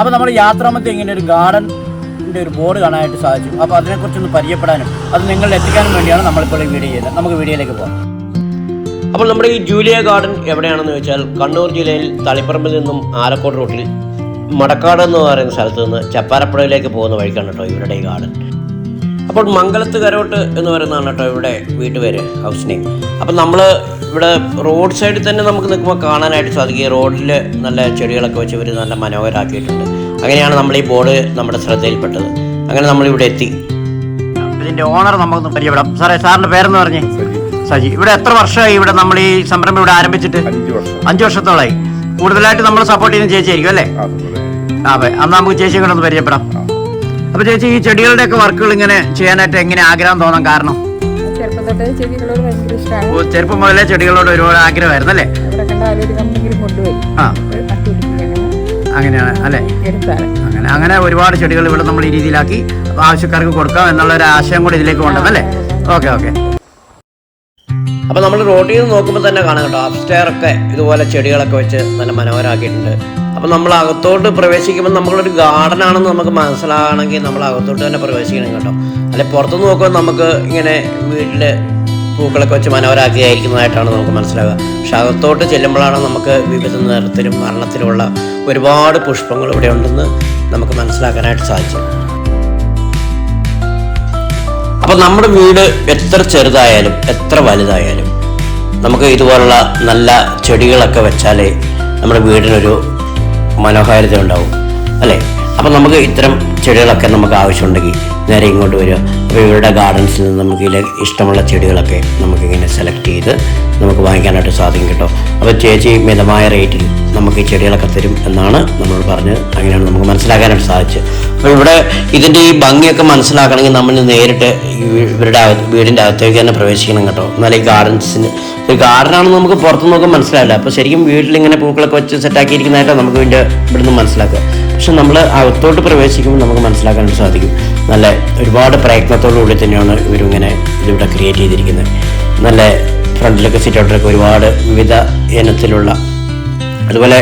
അപ്പോൾ നമ്മൾ യാത്രാമത്തെ ഇങ്ങനെ ഒരു ഗാർഡന്റെ ഒരു ബോർഡ് കാണാനായിട്ട് സാധിച്ചു. അപ്പോൾ അതിനെക്കുറിച്ചൊന്ന് പരിചയപ്പെടാനും അത് നിങ്ങളിൽ എത്തിക്കാനും വേണ്ടിയാണ് നമ്മളിപ്പോൾ ഈ വീഡിയോ ചെയ്യുന്നത്. നമുക്ക് വീഡിയോയിലേക്ക് പോകാം. അപ്പോൾ നമ്മുടെ ഈ ജൂലിയ ഗാർഡൻ എവിടെയാണെന്ന് വെച്ചാൽ കണ്ണൂർ ജില്ലയിൽ തളിപ്പറമ്പിൽ നിന്നും ആലക്കോട് റൂട്ടിൽ മടക്കാട് എന്ന് പറയുന്ന സ്ഥലത്ത് നിന്ന് ചപ്പാരപ്പുഴയിലേക്ക് പോകുന്ന വഴിക്കാണ് കേട്ടോ ഇവരുടെ ഈ ഗാർഡൻ. അപ്പോൾ മംഗലത്ത് കരോട്ട് എന്ന് പറയുന്നതാണ് കേട്ടോ ഇവിടെ വീട്ടുപേര് ഹൗസ് നെയിം അപ്പം നമ്മൾ ഇവിടെ റോഡ് സൈഡിൽ തന്നെ നമുക്ക് നിൽക്കുമ്പോൾ കാണാനായിട്ട് സാധിക്കും. റോഡിൽ നല്ല ചെടികളൊക്കെ വെച്ച് ഇവർ നല്ല മനോഹരമാക്കിയിട്ടുണ്ട് അങ്ങനെയാണ് നമ്മൾ ഈ ബോർഡ് നമ്മുടെ ശ്രദ്ധയിൽപ്പെട്ടത്. അങ്ങനെ നമ്മളിവിടെ എത്തി. ഇതിന്റെ ഓണർ നമുക്കൊന്ന് പരിചയപ്പെടാം. സാറേ സാറിന്റെ പേരെന്ന് പറഞ്ഞേ? സജി. ഇവിടെ എത്ര വർഷമായി ഇവിടെ നമ്മൾ ഈ സംരംഭം ഇവിടെ ആരംഭിച്ചിട്ട്? അഞ്ച് വർഷം. അഞ്ച് വർഷത്തോളമായി. കൂടുതലായിട്ട് നമ്മൾ സപ്പോർട്ട് ചെയ്യുന്ന ചേച്ചിയായിരിക്കും അല്ലേ? അതെ. അന്ന് നമുക്ക് ചേച്ചിയെ കൂടെ ഒന്ന് പരിചയപ്പെടാം അപ്പൊ ചേച്ചി ഈ ചെടികളുടെ ഒക്കെ വർക്കുകൾ ഇങ്ങനെ ചെയ്യാനായിട്ട് എങ്ങനെ ആഗ്രഹം തോന്നാൻ കാരണം? ചെറുപ്പം തൊട്ടേ ചെടികളോട് ഭയങ്കര ഇഷ്ടമാണ് ഓ, ചെറുപ്പം മുതലേ ചെടികളോട് ഒരുപാട് ആഗ്രഹമായിരുന്നു അല്ലേ? ഒരു കമ്പനിയിൽ കൊണ്ടുപോയി. ആ. അങ്ങനെയാണ് അല്ലേ? എടുത്താണ് അങ്ങനെ അങ്ങനെ ഒരുപാട് ചെടികൾ ഇവിടെ നമ്മൾ ഈ രീതിയിലാക്കി ആവശ്യക്കാർക്ക് കൊടുക്കാം എന്നുള്ള ഒരു ആശയം കൂടി ഇതിലേക്ക് കൊണ്ടുവന്നല്ലേ ഓക്കെ ഓക്കെ. അപ്പോൾ നമ്മൾ റോഡിൽ നിന്ന് നോക്കുമ്പോൾ തന്നെ കാണാം കേട്ടോ. അപ്സ്റ്റെയർ ഒക്കെ ഇതുപോലെ ചെടികളൊക്കെ വെച്ച് നല്ല മനോഹരമാക്കിയിട്ടുണ്ട് അപ്പോൾ നമ്മൾ അകത്തോട്ട് പ്രവേശിക്കുമ്പോൾ നമ്മളൊരു ഗാർഡൻ ആണെന്ന് നമുക്ക് മനസ്സിലാകണമെങ്കിൽ നമ്മൾ അകത്തോട്ട് തന്നെ പ്രവേശിക്കണം കേട്ടോ. അല്ലെ പുറത്ത് നോക്കുമ്പോൾ നമുക്ക് ഇങ്ങനെ വീട്ടിൽ പൂക്കളൊക്കെ വെച്ച് മനോഹരാക്കിയായിരിക്കുന്നതായിട്ടാണ് നമുക്ക് മനസ്സിലാവുക. പക്ഷെ അകത്തോട്ട് ചെല്ലുമ്പോഴാണ് നമുക്ക് വിവിധ നിറത്തിലും വർണത്തിലുമുള്ള ഒരുപാട് പുഷ്പങ്ങൾ ഇവിടെ ഉണ്ടെന്ന് നമുക്ക് മനസ്സിലാക്കാനായിട്ട് സാധിച്ചത് അപ്പോൾ നമ്മുടെ വീട് എത്ര ചെറുതായാലും എത്ര വലുതായാലും നമുക്ക് ഇതുപോലുള്ള നല്ല ചെടികളൊക്കെ വെച്ചാലേ നമ്മുടെ വീടിനൊരു മനോഹാരിത ഉണ്ടാവും അല്ലേ? അപ്പം നമുക്ക് ഇത്തരം ചെടികളൊക്കെ നമുക്ക് ആവശ്യമുണ്ടെങ്കിൽ നേരെ ഇങ്ങോട്ട് വരിക. അപ്പോൾ ഇവരുടെ ഗാർഡൻസിൽ നിന്ന് നമുക്ക് ഇതിലെ ഇഷ്ടമുള്ള ചെടികളൊക്കെ നമുക്ക് ഇങ്ങനെ സെലക്ട് ചെയ്ത് നമുക്ക് വാങ്ങിക്കാനായിട്ട് സാധിക്കും കേട്ടോ. അപ്പോൾ ചേച്ചി മിതമായ റേറ്റിൽ നമുക്ക് ഈ ചെടികളൊക്കെ തരും എന്നാണ് നമ്മൾ പറഞ്ഞത്. അങ്ങനെയാണ് നമുക്ക് മനസ്സിലാക്കാനായിട്ട് സാധിച്ചത്. അപ്പോൾ ഇവിടെ ഇതിന്റെ ഈ ഭംഗിയൊക്കെ മനസ്സിലാക്കണമെങ്കിൽ നമ്മൾ നേരിട്ട് ഇവരുടെ വീടിന്റെ അകത്തേക്ക് തന്നെ പ്രവേശിക്കണം കേട്ടോ. എന്നാൽ ഈ ഗാർഡൻസിന് ഒരു ഗാർഡനാണെന്ന് നമുക്ക് പുറത്ത് നോക്കാൻ മനസ്സിലാവില്ല. അപ്പോൾ ശരിക്കും വീട്ടിൽ ഇങ്ങനെ പൂക്കളൊക്കെ വെച്ച് സെറ്റാക്കിയിരിക്കുന്നതായിട്ട് നമുക്ക് ഇതിന്റെ ഇവിടുന്ന് മനസ്സിലാക്കുക. പക്ഷെ നമ്മൾ അകത്തോട്ട് പ്രവേശിക്കുമ്പോൾ നമുക്ക് മനസ്സിലാക്കാൻ സാധിക്കും. നല്ല ഒരുപാട് പ്രയത്നത്തോടുകൂടി തന്നെയാണ് ഇവരിങ്ങനെ ഇതിവിടെ ക്രിയേറ്റ് ചെയ്തിരിക്കുന്നത്. നല്ല ഫ്രണ്ടിലൊക്കെ സിറ്റൗട്ടിലൊക്കെ ഒരുപാട് വിവിധ ഇനത്തിലുള്ള അതുപോലെ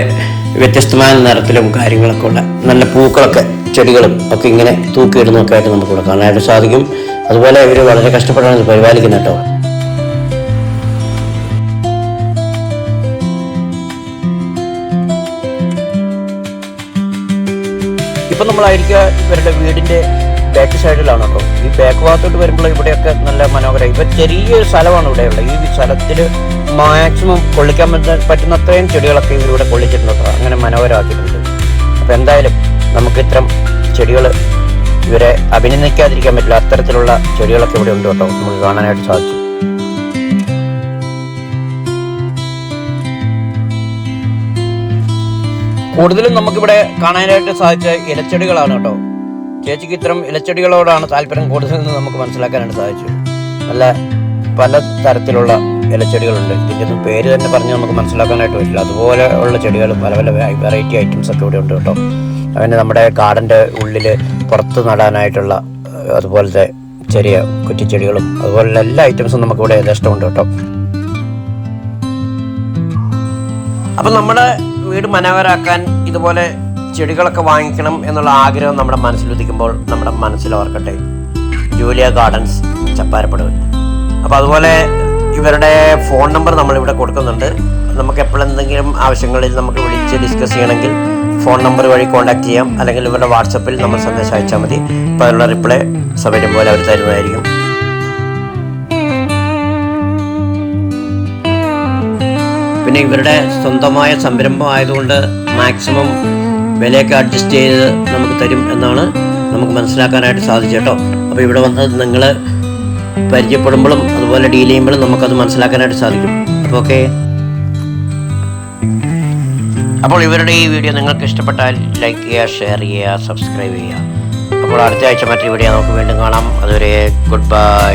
വ്യത്യസ്തമായ നിറത്തിലും കാര്യങ്ങളൊക്കെ ഉള്ള നല്ല പൂക്കളൊക്കെ ചെടികളും ഒക്കെ ഇങ്ങനെ തൂക്കിയിടുന്നൊക്കെ ആയിട്ട് നമുക്കിവിടെ കാണാനായിട്ട് സാധിക്കും. അതുപോലെ ഇവർ വളരെ കഷ്ടപ്പെട്ടാണ് ഇത് പരിപാലിക്കുന്നത് കേട്ടോ. ഇപ്പം നമ്മളായിരിക്കുക ഇവരുടെ വീടിന്റെ ബാക്ക് സൈഡിലാണ് കേട്ടോ. ഈ ബാക്ക് ഭാഗത്തോട്ട് വരുമ്പോൾ ഇവിടെയൊക്കെ നല്ല മനോഹരം. ഇപ്പം ചെറിയൊരു സ്ഥലമാണ് ഇവിടെയുള്ളത്. ഈ സ്ഥലത്തിൽ മാക്സിമം കൊള്ളിക്കാൻ പറ്റുന്ന പറ്റുന്നത്രയും ചെടികളൊക്കെ ഇവരിവിടെ കൊള്ളിച്ചിട്ടുണ്ട് കേട്ടോ. അങ്ങനെ മനോഹരമാക്കിയിട്ടുണ്ട്. അപ്പം എന്തായാലും നമുക്ക് ഇത്തരം ചെടികൾ ഇവരെ അഭിനന്ദിക്കാതിരിക്കാൻ പറ്റില്ല. അത്തരത്തിലുള്ള ചെടികളൊക്കെ ഇവിടെ ഉണ്ട് കേട്ടോ. നമുക്ക് കാണാനായിട്ട് സാധിച്ചു. കൂടുതലും നമുക്കിവിടെ കാണാനായിട്ട് സാധിച്ച ഇലച്ചെടികളാണ് കേട്ടോ. ചേച്ചിക്ക് ഇത്തരം ഇലച്ചെടികളോടാണ് താല്പര്യം കൂടുതലെന്ന് നമുക്ക് മനസ്സിലാക്കാനായിട്ട് സാധിച്ചു. നല്ല പല തരത്തിലുള്ള ഇലച്ചെടികളുണ്ട്. ഇതിന്റെ പേര് തന്നെ പറഞ്ഞ് നമുക്ക് മനസ്സിലാക്കാനായിട്ട് പറ്റില്ല. അതുപോലെ ഉള്ള ചെടികൾ പല പല വെറൈറ്റി ഐറ്റംസ് ഒക്കെ ഇവിടെ ഉണ്ട് കേട്ടോ. അങ്ങനെ നമ്മുടെ ഗാർഡന്റെ ഉള്ളിൽ പുറത്ത് നടാനായിട്ടുള്ള അതുപോലത്തെ ചെറിയ കുറ്റിച്ചെടികളും അതുപോലുള്ള എല്ലാ ഐറ്റംസും നമുക്കിവിടെ യഥേഷ്ടമുണ്ട് കേട്ടോ. അപ്പം നമ്മുടെ വീട് മനോഹരാക്കാൻ ഇതുപോലെ ചെടികളൊക്കെ വാങ്ങിക്കണം എന്നുള്ള ആഗ്രഹം നമ്മുടെ മനസ്സിൽ ഉദിക്കുമ്പോൾ നമ്മുടെ മനസ്സിൽ ഓർക്കട്ടെ. ജൂലിയ ഗാർഡൻസ് ചപ്പാരപ്പടവ് അപ്പോൾ അതുപോലെ ഇവരുടെ ഫോൺ നമ്പർ നമ്മളിവിടെ കൊടുക്കുന്നുണ്ട്. നമുക്ക് എപ്പോഴെന്തെങ്കിലും ആവശ്യങ്ങളിൽ നമുക്ക് വിളിച്ച് ഡിസ്കസ് ചെയ്യണമെങ്കിൽ ഫോൺ നമ്പർ വഴി കോൺടാക്ട് ചെയ്യാം. അല്ലെങ്കിൽ ഇവരുടെ വാട്സപ്പിൽ നമ്മൾ സന്ദേശം അയച്ചാൽ മതി. അപ്പോൾ അതിനുള്ള റിപ്ലൈ സമയം പോലെ അവർ തരുന്നതായിരിക്കും പിന്നെ ഇവരുടെ സ്വന്തമായ സംരംഭം ആയതുകൊണ്ട് മാക്സിമം വിലയൊക്കെ അഡ്ജസ്റ്റ് ചെയ്ത് നമുക്ക് തരും എന്നാണ് നമുക്ക് മനസ്സിലാക്കാനായിട്ട് സാധിച്ചു കേട്ടോ. അപ്പോൾ ഇവിടെ വന്ന് നിങ്ങൾ പരിചയപ്പെടുമ്പോഴും അതുപോലെ ഡീൽ ചെയ്യുമ്പോഴും നമുക്കത് മനസ്സിലാക്കാനായിട്ട് സാധിക്കും. അപ്പോൾ ഓക്കെ? അപ്പോൾ ഇവരുടെ ഈ വീഡിയോ നിങ്ങൾക്ക് ഇഷ്ടപ്പെട്ടാൽ ലൈക്ക് ചെയ്യുക ഷെയർ ചെയ്യുക സബ്സ്ക്രൈബ് ചെയ്യുക. അപ്പോൾ അടുത്ത ആഴ്ച മറ്റൊരു വീഡിയോ നമുക്ക് വീണ്ടും കാണാം. അതുവരെ ഗുഡ് ബൈ